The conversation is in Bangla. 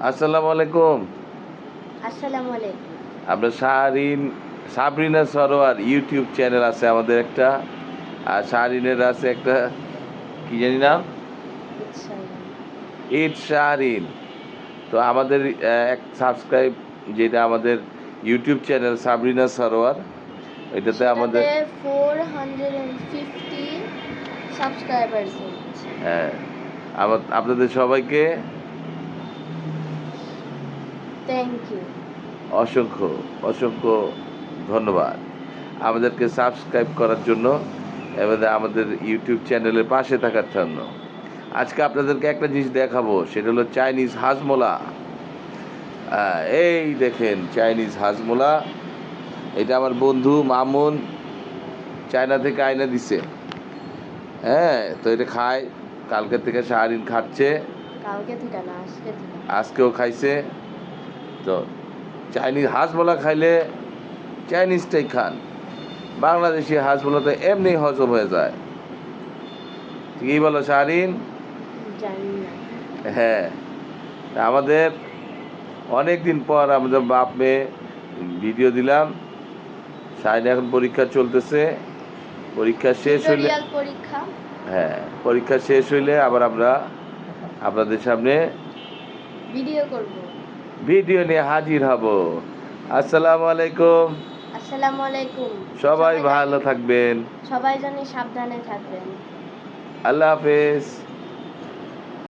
আসসালামু আলাইকুম। আসসালামু আলাইকুম। আপনার শাহরিন সাবরিনা সরোয়ার ইউটিউব চ্যানেল আছে আমাদের একটা আর শাহরিনের আছে একটা কি জানি নাম? ইট শাহরিন। তো আমাদের এক সাবস্ক্রাইব যেটা আমাদের ইউটিউব চ্যানেল সাবরিনা সরোয়ার এটাতে আমাদের হ্যাঁ। আপনাদের সবাইকে থ্যাংক ইউ অসংখ্য অসংখ্য ধন্যবাদ। আমাদেরকে সাবস্ক্রাইব করার জন্য এবং আমাদের ইউটিউব চ্যানেলের পাশে থাকার জন্য। আজকে আপনাদেরকে একটা জিনিস দেখাবো সেটা হলো চাইনিজ হাজমোলা। এই দেখেন চাইনিজ হাজমোলা। এটা আমার বন্ধু মামুন চায়না থেকে আয়না দিছে। হ্যাঁ তো এটা খায় কালকে থেকে সারাদিন খাচ্ছে। কালকে থেকে না আজকে আজকেও খাইছে। তো চাইনিজ হাঁসবোলা খাইলে চাইনিজটাই খান। বাংলাদেশি হাঁসবোলা তো এমনি হজম হয়ে যায়। ঠিকই বলো শাহরিন? হ্যাঁ। আমাদের অনেক দিন পর আমাদের বাপ মেয়ে ভিডিও দিলাম। শাহিন এখন পরীক্ষা চলতেছে। পরীক্ষা শেষ হইলে হ্যাঁ পরীক্ষা শেষ হইলে আবার আমরা আপনাদের সামনে ভিডিও করব। ভিডিও নিয়ে হাজির হব। আসসালামু আলাইকুম। আসসালামু আলাইকুম। সবাই ভালো থাকবেন। সবাই জানি সাবধানে থাকবেন। আল্লাহ হাফেজ।